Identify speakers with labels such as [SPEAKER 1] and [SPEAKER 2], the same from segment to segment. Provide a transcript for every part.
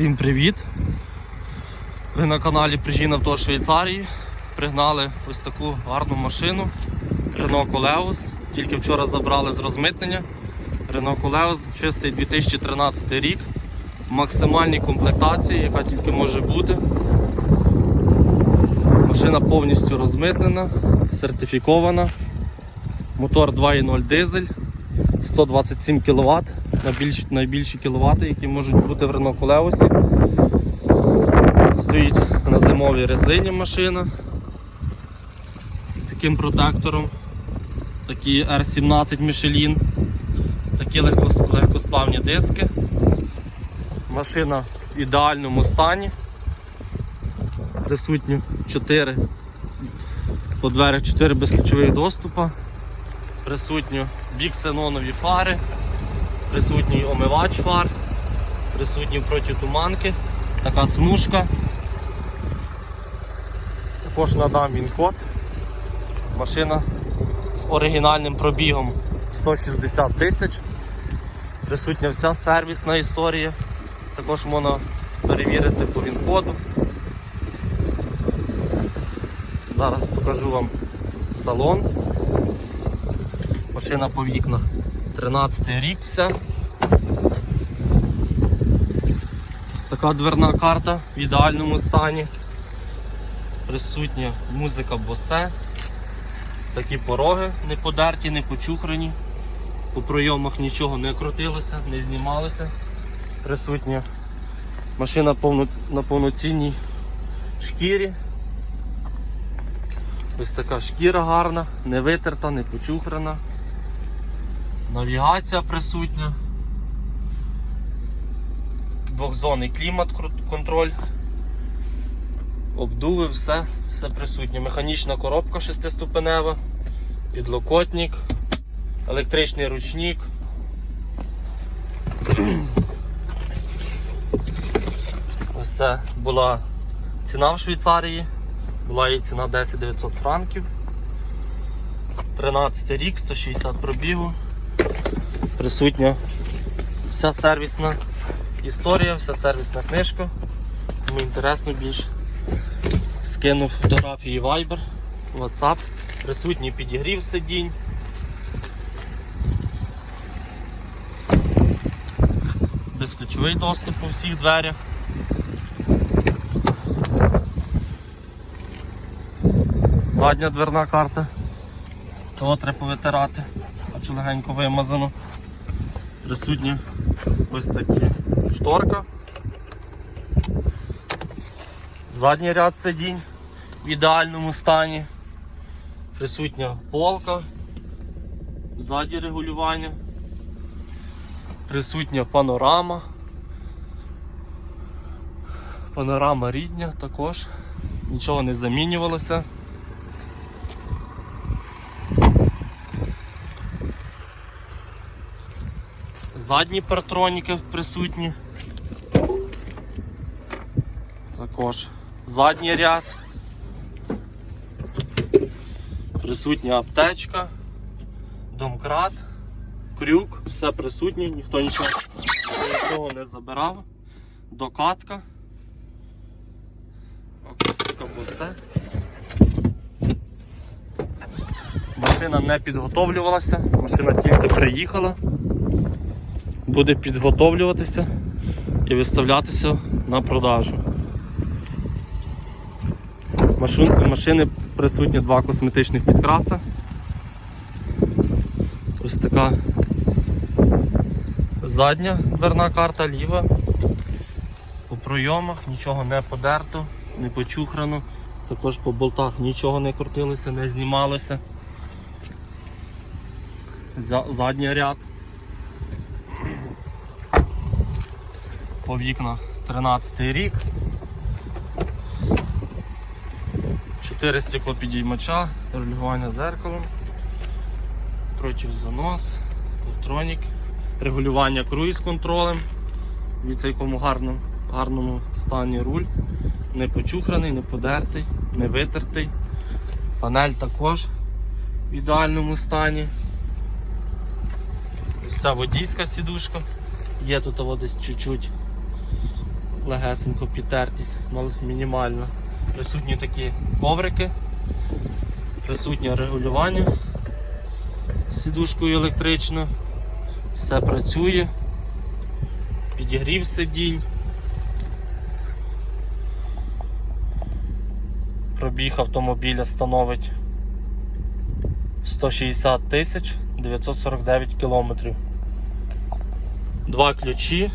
[SPEAKER 1] Всім привіт! Ви на каналі Пригін Авто Швейцарії. Пригнали ось таку гарну машину Renault Coleos. Тільки вчора забрали з розмитнення. Renault Coleos, чистий 2013 рік. В максимальній комплектації, яка тільки може бути. Машина повністю розмитнена, сертифікована. Мотор 2.0 дизель, 127 кВт, найбільші, найбільші кВт, які можуть бути в Renault Coleos. Стоїть на зимовій резині машина з таким протектором. Такі R17 Michelin, такі легкос- легкосплавні диски. Машина в ідеальному стані. Присутні 4 по дверях 4 безключових доступа. Присутні біксенонові фари, присутній омивач фар, присутні протитуманки, така смужка. Також надам він код. Машина з оригінальним пробігом 160 тисяч. Присутня вся сервісна історія. Також можна перевірити по він-коду. Зараз покажу вам салон. Машина по вікнах 13 рік вся. Ось така дверна карта в ідеальному стані. Присутня музика босе. Такі пороги не подерті, не почухрані. По пройомах нічого не крутилося, не знімалося. Присутня машина повно- на повноцінній шкірі. Ось така шкіра гарна, не витерта, не почухрана. Навігація присутня. Двохзонний клімат контроль. Обдуви, все, все присутнє. Механічна коробка шестиступенева, підлокотник, електричний ручник. Ось це була ціна в Швейцарії. Була її ціна 10 900 франків. 13 рік, 160 пробігу. Присутня вся сервісна історія, вся сервісна книжка. Кому інтересно більше. Скинув фотографії Viber, WhatsApp, присутній підігрів сидінь. Безключовий доступ у всіх дверях. Задня дверна карта. Того треба повитирати, бачу легенько вимазано. Присутні ось такі шторка. Задній ряд сидінь в ідеальному стані. Присутня полка, ззаді регулювання, присутня панорама. Панорама рідня також, нічого не замінювалося. Задні партроніки присутні. Також задній ряд. Присутня аптечка, домкрат, крюк, все присутнє, ніхто нічого, нічого не забирав. Докатка. Босе. Машина не підготовлювалася, машина тільки приїхала. Буде підготовлюватися і виставлятися на продажу. Машин, машини присутні два косметичних підкраса. Ось така задня дверна карта, ліва. По пройомах нічого не подерто, не почухрано. Також по болтах нічого не крутилося, не знімалося. Задній ряд. По вікнах 13 рік. 4 стеклопідіймача, регулювання зеркалом, противзанос, електронік, регулювання круїз контролем. Від якому гарному, гарному стані руль. Не почухраний, не подертий, не витертий. Панель також в ідеальному стані. Ось ця водійська сідушка. Є тут десь чуть-чуть легесенько підтертість, мал- мінімальна. Присутні такі коврики, присутнє регулювання сідушкою електрично, все працює, підігрів сидінь. Пробіг автомобіля становить 160 тисяч 949 кілометрів. Два ключі.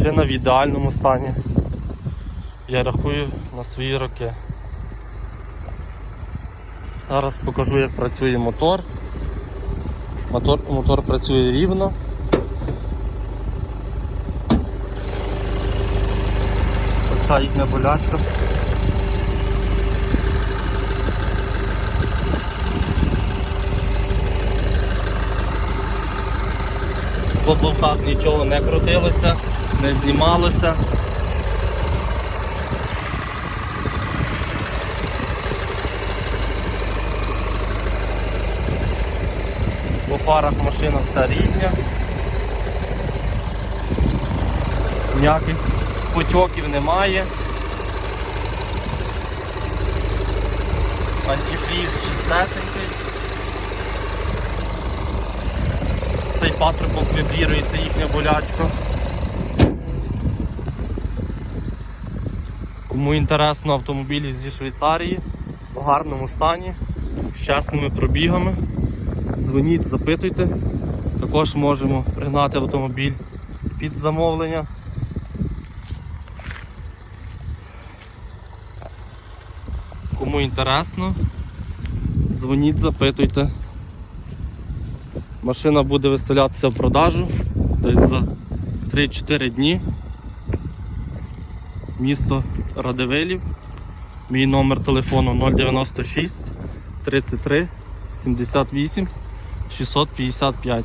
[SPEAKER 1] Машина в ідеальному стані. Я рахую на свої роки. Зараз покажу, як працює мотор. Мотор, мотор працює рівно. Ось ця їхня болячка. По нічого не крутилося, не знімалося. По фарах машина вся рівня. Ніяких потьоків немає. Антифріз чистесенький. Цей патрубок вибірується їхня болячка. Кому інтересно автомобілі зі Швейцарії в гарному стані, з чесними пробігами. Дзвоніть, запитуйте. Також можемо пригнати автомобіль під замовлення. Кому інтересно, дзвоніть, запитуйте. Машина буде виставлятися в продажу десь за 3-4 дні. Місто Радивилів. Мій номер телефону 096 33 78 655.